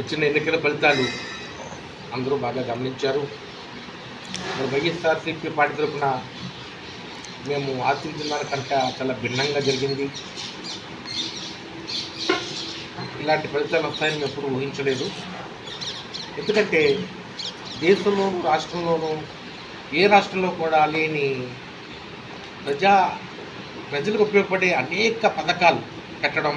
వచ్చిన ఎన్నికల ఫలితాలు అందరూ బాగా గమనించారు. మరి వైఎస్ఆర్సీపీ పార్టీ తరఫున మేము ఆశించిన దానికంటే చాలా భిన్నంగా జరిగింది. ఇలాంటి ఫలితాలు వస్తాయని మేము ఎప్పుడు ఊహించలేదు. ఎందుకంటే దేశంలోనూ రాష్ట్రంలోనూ ఏ రాష్ట్రంలో కూడా లేని ప్రజా ప్రజలకు ఉపయోగపడే అనేక పథకాలు పెట్టడం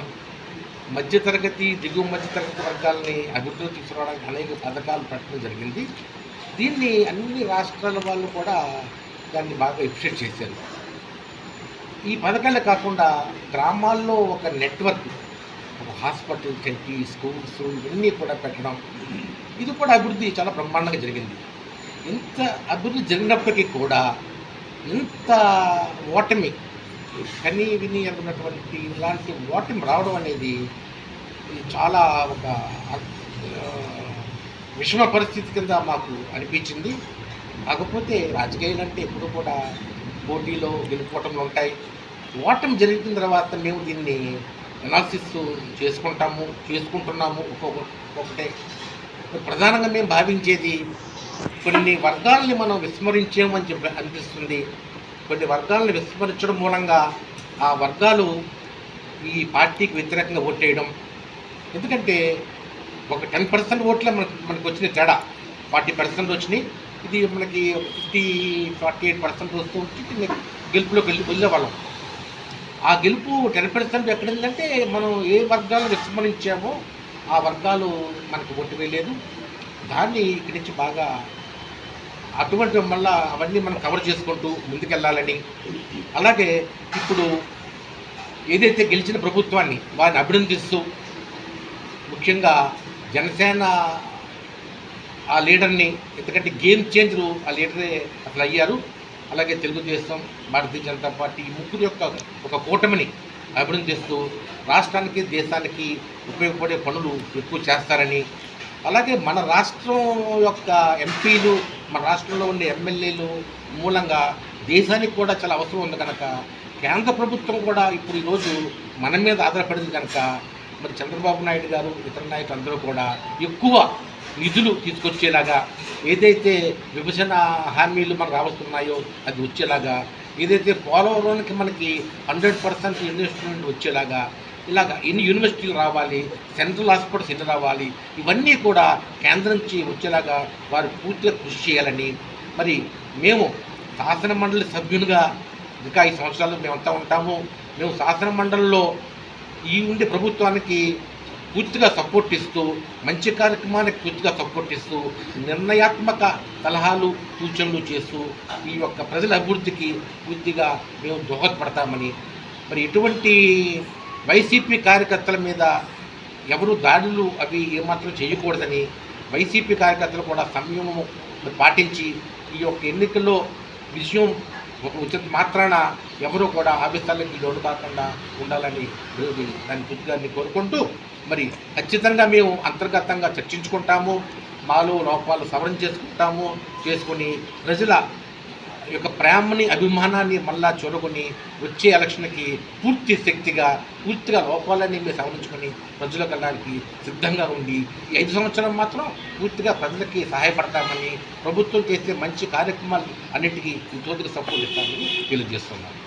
మధ్యతరగతి దిగువ మధ్యతరగతి వర్గాలని అభివృద్ధి తీసుకురావడానికి అనేక పథకాలు పెట్టడం జరిగింది. దీన్ని అన్ని రాష్ట్రాల వాళ్ళు కూడా దాన్ని బాగా ఎప్రిషియేట్ చేశారు. ఈ పథకాలే కాకుండా గ్రామాల్లో ఒక నెట్వర్క్ ఒక హాస్పిటల్ కట్టి స్కూల్స్ ఇవన్నీ కూడా పెట్టడం ఇది కూడా అభివృద్ధి చాలా బ్రహ్మాండంగా జరిగింది. ఇంత అభివృద్ధి జరిగినప్పటికీ కూడా ఇంత ఓటమి కని విని అనుకున్నటువంటి ఇలాంటి ఓటమి రావడం అనేది చాలా ఒక విషమ పరిస్థితి కింద మాకు అనిపించింది. కాకపోతే రాజకీయాలు అంటే ఎప్పుడు కూడా పోటీలో గెలుపుకోవటంలో ఉంటాయి. ఓటమి జరిగిన తర్వాత మేము దీన్ని అనాలిసిస్ చేసుకుంటాము చేసుకుంటున్నాము. ఒక్కొక్క ఒక్కొక్కటే. ప్రధానంగా మేము భావించేది కొన్ని వర్గాల్ని మనం విస్మరించామని చెప్పి అనిపిస్తుంది. కొన్ని వర్గాలను విస్మరించడం మూలంగా ఆ వర్గాలు ఈ పార్టీకి వ్యతిరేకంగా ఓటేయడం ఎందుకంటే ఒక టెన్ పర్సెంట్ ఓట్లే మనకి మనకు వచ్చిన తేడా. ఫార్టీ పర్సెంట్ వచ్చినాయి. ఇది మనకి ఫిఫ్టీ ఫార్టీ ఎయిట్ పర్సెంట్ వస్తూ ఉంటే గెలుపులో వెళ్ళి వెళ్ళేవాళ్ళం. ఆ గెలుపు టెన్ పర్సెంట్ ఎక్కడైందంటే మనం ఏ వర్గాలను విస్మరించామో ఆ వర్గాలు మనకు ఓటు వేయలేదు. దాన్ని ఇక్కడి నుంచి బాగా అటువంటి మళ్ళా అవన్నీ మనం కవర్ చేసుకుంటూ ముందుకెళ్ళాలని. అలాగే ఇప్పుడు ఏదైతే గెలిచిన ప్రభుత్వాన్ని వారిని అభినందిస్తూ ముఖ్యంగా జనసేన ఆ లీడర్ని ఎందుకంటే గేమ్ చేంజరు ఆ లీడరే అట్లా అయ్యారు. అలాగే తెలుగుదేశం భారతీయ జనతా పార్టీ ఈ ముగ్గురు యొక్క ఒక కూటమిని అభినందిస్తూ రాష్ట్రానికి దేశానికి ఉపయోగపడే పనులు ఎక్కువ చేస్తారని అలాగే మన రాష్ట్రం యొక్క ఎంపీలు మన రాష్ట్రంలో ఉండే ఎమ్మెల్యేలు మూలంగా దేశానికి కూడా చాలా అవసరం ఉంది కనుక కేంద్ర ప్రభుత్వం కూడా ఇప్పుడు ఈరోజు మన మీద ఆధారపడింది కనుక మరి చంద్రబాబు నాయుడు గారు ఇతర నాయకులు అందరూ కూడా ఎక్కువ నిధులు తీసుకొచ్చేలాగా ఏదైతే విభజన హామీలు మనకు రావస్తున్నాయో అది వచ్చేలాగా ఏదైతే పోలవరానికి మనకి హండ్రెడ్ పర్సెంట్ ఇన్వెస్ట్మెంట్ వచ్చేలాగా ఇలాగ ఎన్ని యూనివర్సిటీలు రావాలి సెంట్రల్ హాస్పిటల్స్ ఎన్ని రావాలి ఇవన్నీ కూడా కేంద్రం నుంచి వచ్చేలాగా వారు పూర్తిగా కృషి చేయాలని మరి మేము శాసన మండలి సభ్యునిగా ఇంకా ఈ సంవత్సరాలు మేమంతా ఉంటాము. మేము శాసన మండలిలో ఈ ఉండే ప్రభుత్వానికి పూర్తిగా సపోర్ట్ ఇస్తూ మంచి కార్యక్రమానికి పూర్తిగా సపోర్ట్ ఇస్తూ నిర్ణయాత్మక సలహాలు సూచనలు చేస్తూ ఈ యొక్క ప్రజల అభివృద్ధికి పూర్తిగా మేము దోహదపడతామని. మరి ఎటువంటి వైసీపీ కార్యకర్తల మీద ఎవరు దాడులు అవి ఏమాత్రం చేయకూడదని వైసీపీ కార్యకర్తలు కూడా సంయమం పాటించి ఈ యొక్క ఎన్నికల్లో విజయం ఒక ఉచిత మాత్రాన ఎవరు కూడా ఆవేశాలకి లోటు కాకుండా ఉండాలని దాని పూర్తిగాన్ని కోరుకుంటూ మరి ఖచ్చితంగా మేము అంతర్గతంగా చర్చించుకుంటాము. మాలో లోపాలు సవరణ చేసుకుంటాము. చేసుకుని ప్రజల యొక్క ప్రేమని అభిమానాన్ని మళ్ళా చూరగొని వచ్చే ఎలక్షన్కి పూర్తి శక్తిగా పూర్తిగా లోపాలని మీరు సవరించుకొని ప్రజలకు వెళ్ళడానికి సిద్ధంగా ఉండి ఈ ఐదు సంవత్సరం మాత్రం పూర్తిగా ప్రజలకి సహాయపడతామని ప్రభుత్వం చేసే మంచి కార్యక్రమాలు అన్నిటికీ తోటికి సపోర్ట్ ఇస్తామని తెలియజేస్తున్నాను.